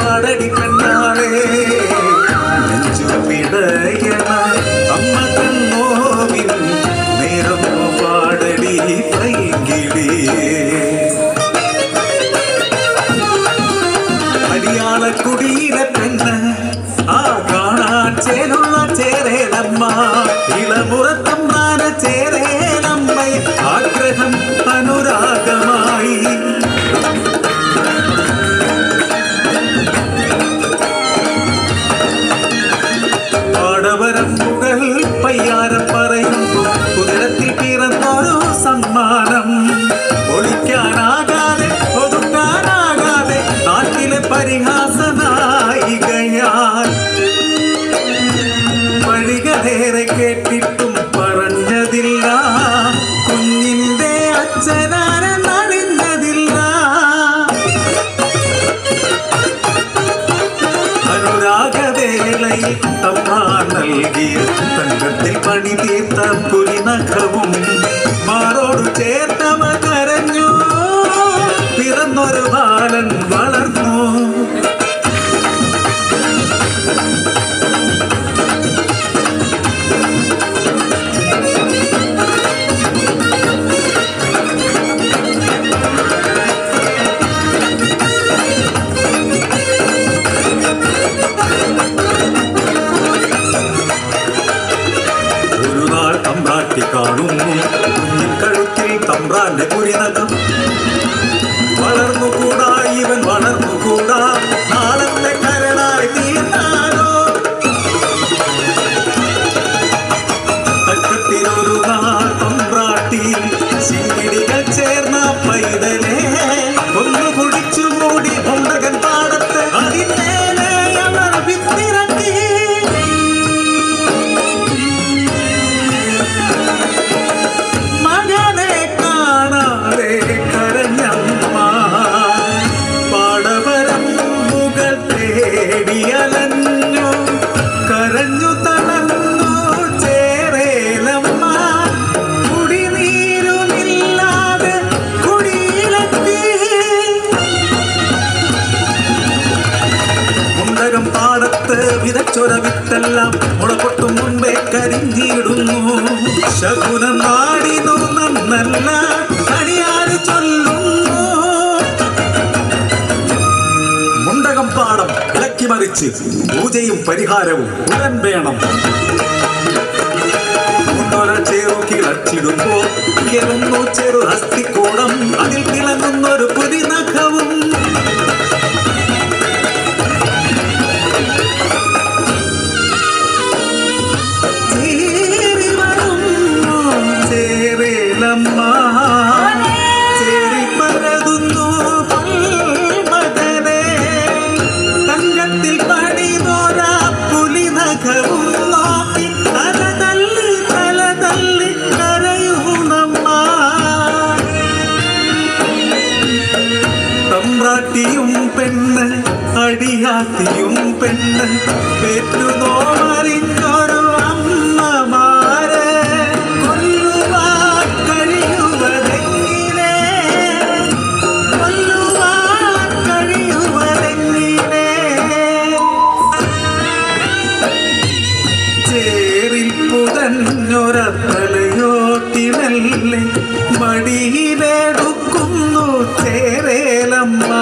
பாடடி பெண்ணாளே. நெஞ்சும் விடையன அம்மா தன்னோவின் நேரமோ பாடடி பையங்கிலே அடியாள குடியில பெண்ண ஆ காணா சேருள்ள சேரேனம்மா இளமுறத்தம் தான சேரே അതേറെ കേട്ടിട്ടും പറഞ്ഞതില്ല. കുഞ്ഞിന്റെ അച്ഛനാര നടന്നതില്ല അനുരാഗവേളയിൽ തമ്മാ നൽകിയ തങ്കത്തിൽ പണി തീർത്ത പുലിനഖവും காணும். கழுத்தில் தம்ரான குறிநகம் വളരും പാടത്ത് വിതച്ചൊരവിത്തെല്ലാം വിത്തെല്ലാം മുൻപേ കരിഞ്ഞിടുന്നു. ശകുനം നാടി നന്നല്ല പാടം പൂജയും പരിഹാരവും ഉടൻ വേണം. ചേറു കിളച്ചിടുമ്പോ ഉയരുന്നു ചെറു ഹസ്തിക്കോണം അതിൽ തിളങ്ങുന്നൊരു പുരിനഖവും അടിയാത്തിയും പെണ്ണ് അടിയാത്തിയും പെണ്ണ് പെറ്റു നോമറിഞ്ഞൊരു മടിയിലെടുക്കുന്നു ചേരേ அம்மா